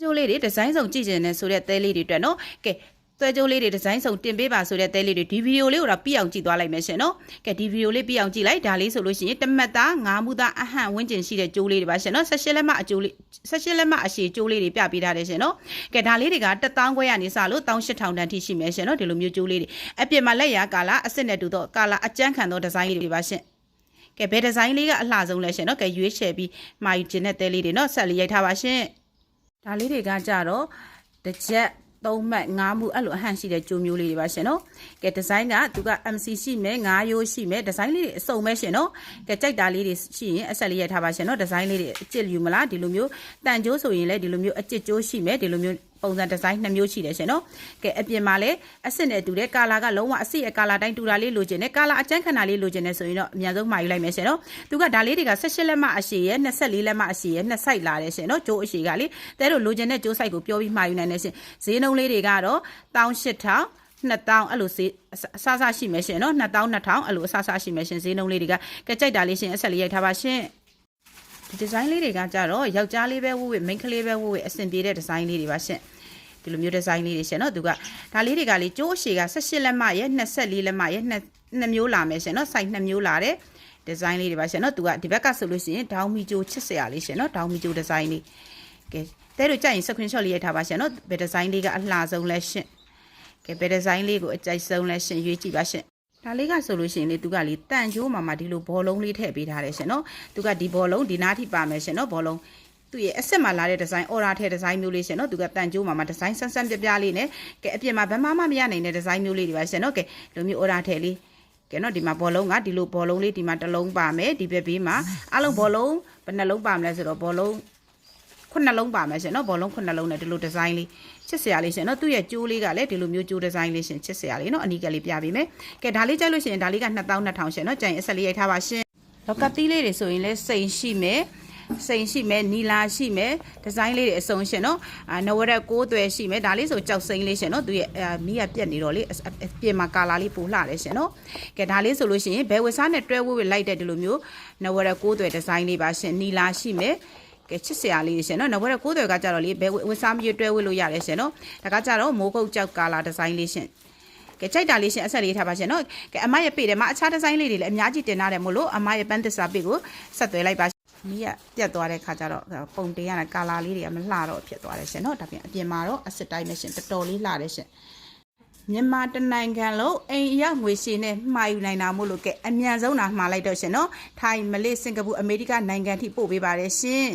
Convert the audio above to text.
ကျိုးလေးတွေဒီဇိုင်းစုံကြည့်ကျင်နေဆိုတဲ့သဲလေးတွေအတွက်နော်ကဲသွဲကြိုးလေးတွေဒီဇိုင်းစုံတင်ပေးပါဆိုတဲ့သဲလေးတွေဒီဗီဒီယိုလေးကိုတော့ပြအောင်ကြည့်သွားလိုက်မယ်ရှင်နော်။ကဲဒီဗီဒီယိုလေးပြအောင်ကြည့်လိုက်ဒါလေးဆိုလို့ရှိရင်တမတ်သားငါးမူသားအဟန့်ဝင်းကျင်ရှိတဲ့ကြိုးလေးတွေပါရှင်နော်။16လက်မအကြိုးလေး16လက်မအရှည်ကြိုးလေးတွေပြပေးထားတယ်ရှင်နော်။ကဲဒါလေးတွေက1000ခွဲရနေစလို့18000တန်ထိရှိမယ်ရှင်နော်ဒီလိုမျိုးကြိုးလေးတွေအပြင်မှာလက်ရကာလာအစ်စ်နဲ့တူတော့ကာလာအကျန်းခံသောဒီဇိုင်းလေးတွေပါရှင်။ကဲဘယ်ဒီဇိုင်းလေးကအလှဆုံးလဲရှင်နော်ကဲရွေးချယ်ပြီးမာယူကျင်တဲ့တဲလေးတွေနော်ဆက်လေးရိုက်ထားပါရှင်။ ဒါလေးတွေကကြတော့တစ်ချက်သုံးမှတ်ငါးမှုအဲ့လိုအဟန့်ရှိတဲ့ကြိုးမျိုးလေးတွေပါရှင်နော်ကဲဒီဇိုင်းကသူက MC ရှိမယ်ငါးရိုးရှိမယ်ဒီဇိုင်းလေးတွေအစုံပဲရှင်နော်ကဲကြိုက်တာလေးတွေရှိရင်အဆက်လေးရိုက်ထားပါရှင်နော်ဒီဇိုင်းလေးတွေအကျစ်ယူမလားဒီလိုမျိုးတန်ကြိုးဆိုရင်လည်းဒီလိုမျိုးအကျစ်ကြိုးရှိမယ်ဒီလိုမျိုး ပုံစံဒီဇိုင်းနှစ်မျိုးရှိတယ်ရှင်နော်ကဲအပြင်မှာလည်းအစစ်နဲ့တူတဲ့ကာလာကလုံးဝအစစ်အကာလာတိုင်းတူတာလေးလိုချင်တယ်ကာလာအကျန်းခဏလေးလိုချင်တယ်ဆိုရင်တော့အများဆုံးမှာယူလိုက်မယ်ရှင်နော်သူကဒါလေးတွေက18လက်မအရှည်ရဲ့24လက်မအရှည်ရဲ့နှစ်ဆိုင်လာတယ်ရှင်နော်ကျိုးအရှည်ကလေတဲတို့လိုချင်တဲ့ကျိုးဆိုင်ကိုပြောပြီးမှာယူနိုင်တယ်ရှင်ဈေးနှုန်းလေးတွေကတော့18000 2000အဲ့လိုဈေးအဆအဆရှိမယ်ရှင်နော်2000 2000အဲ့လိုအဆအဆရှိမယ်ရှင်ဈေးနှုန်းလေးတွေကကဲကြိုက်တာလေးရှင်အဆက်လေးရိုက်ထားပါရှင်ဒီဒီဇိုင်းလေးတွေကကြတော့ယောက်ျားလေးပဲဝတ်ဝတ်မိန်းကလေးပဲဝတ်ဝတ်အဆင်ပြေတဲ့ဒီဇိုင်းလေးတွေပါရှင် ဒီလိုမျိုးဒီဇိုင်းလေးတွေရှင်နော်သူကဒါလေးတွေကလေကျိုးအရှည်က18လက်မရဲ့24လက်မရဲ့နှစ်မျိုးလာမယ်ရှင်နော် site နှစ်မျိုးလာတယ်ဒီဇိုင်းလေးတွေပါရှင်နော်သူကဒီဘက်ကဆိုလို့ရှိရင်ဒေါင်းမီဂျိုချစ်စရာလေးရှင်နော်ဒေါင်းမီဂျိုဒီဇိုင်းလေးကဲတဲတို့ကြိုက်ရင် screenshot လေးရိုက်ထားပါရှင်နော်ဘယ်ဒီဇိုင်းလေးကအလှဆုံးလဲရှင်ကဲဘယ်ဒီဇိုင်းလေးကိုအကြိုက်ဆုံးလဲရှင်ရွေးကြည့်ပါရှင်ဒါလေးကဆိုလို့ရှိရင်လေသူကလေတန်ချိုးမှာမှဒီလိုဘောလုံးလေးထည့်ပေးထားတယ်ရှင်နော်သူကဒီဘောလုံးဒီနားထိပါမယ်ရှင်နော်ဘောလုံး သူရဲ့အစစ်မှာလာတဲ့ဒီဇိုင်း order ထဲဒီဇိုင်းမျိုးလေးရှင်နော်သူကတန်ကျိုးမှာမှာဒီဇိုင်းဆန်းဆန်းပြပြလေးနဲ့ကဲအပြင်မှာဘယ်မှမမရနိုင်တဲ့ဒီဇိုင်းမျိုးလေးတွေပါရှင်နော်ကဲလိုမျိုး order ထဲလေးကဲနော်ဒီမှာဘောလုံးကဒီလိုဘောလုံးလေးဒီမှာတစ်လုံးပါမယ်ဒီဘက်ဘေးမှာအလုံးဘောလုံးဘယ်နှလုံးပါမလဲဆိုတော့ဘောလုံးခုနှစ်လုံးပါမယ်ရှင်နော်ဘောလုံးခုနှစ်လုံးနဲ့ဒီလိုဒီဇိုင်းလေးချစ်စရာလေးရှင်နော်သူ့ရဲ့ကြိုးလေးကလည်းဒီလိုမျိုးကြိုးဒီဇိုင်းလေးရှင်ချစ်စရာလေးနော်အနီးကလေးပြပေးမယ်ကဲဒါလေးကြိုက်လို့ရှိရင်ဒါလေးက2200ရှင်နော်ကြိုင်အဆက်လေးရိုက်ထားပါရှင်လောက်ကတိလေးတွေဆိုရင်လည်းစိန်ရှိမယ် စိန်ရှိမယ်နီလာရှိမယ်ဒီဇိုင်းလေးတွေအစုံရှင်နော်အာနဝရက်6သွဲရှိမယ်ဒါလေးဆိုကြောက်စိန်လေးရှင်နော်သူရဲ့အာမီးကပြက်နေတော့လေအပြင်မှာကာလာလေးပိုလှတယ်ရှင်နော်ကဲဒါလေးဆိုလို့ရှိရင်ဘယ်ဝက်စားနဲ့တွဲဝဲဝဲလိုက်တဲ့ဒီလိုမျိုးနဝရက်6သွဲဒီဇိုင်းလေးပါရှင်နီလာရှိမယ်ကဲချစ်စရာလေးရှင်နော်နောက်ဘက်ကိုးတွေကကြတော့လေဘယ်ဝစားမျိုးတွဲဝဲလို့ရတယ်ရှင်နော်ဒါကကြတော့မိုးကုတ်ကြောက်ကာလာဒီဇိုင်းလေးရှင်ကဲကြိုက်တာလေးရှင်အဆက်လေးထားပါရှင်နော်ကဲအမရဲ့ပေတယ်မှာအခြားဒီဇိုင်းလေးတွေလည်းအများကြီးတင်ထားတယ်မို့လို့အမရဲ့ပန်းသစ္စာပေကိုဆက်သွဲလိုက်ပါ မီးကပြတ်သွားတဲ့ခါကျတော့ပုံတင်ရတဲ့ကာလာလေးတွေကမလှတော့ဖြစ်သွားတယ်ရှင်နော်ဒါပြင်အပြင်မှာတော့အစစ်တိုင်းပဲရှင်တော်တော်လေးလှတယ်ရှင်မြန်မာတနိုင်ငံလုံးအိမ်ရောက်ငွေရှင်နဲ့မှာယူနိုင်တာမို့လို့ကဲအမြန်ဆုံးတာမှာလိုက်တော့ရှင်နော်ထိုင်းမလေးစင်ကာပူအမေရိကနိုင်ငံထိပို့ပေးပါတယ်ရှင်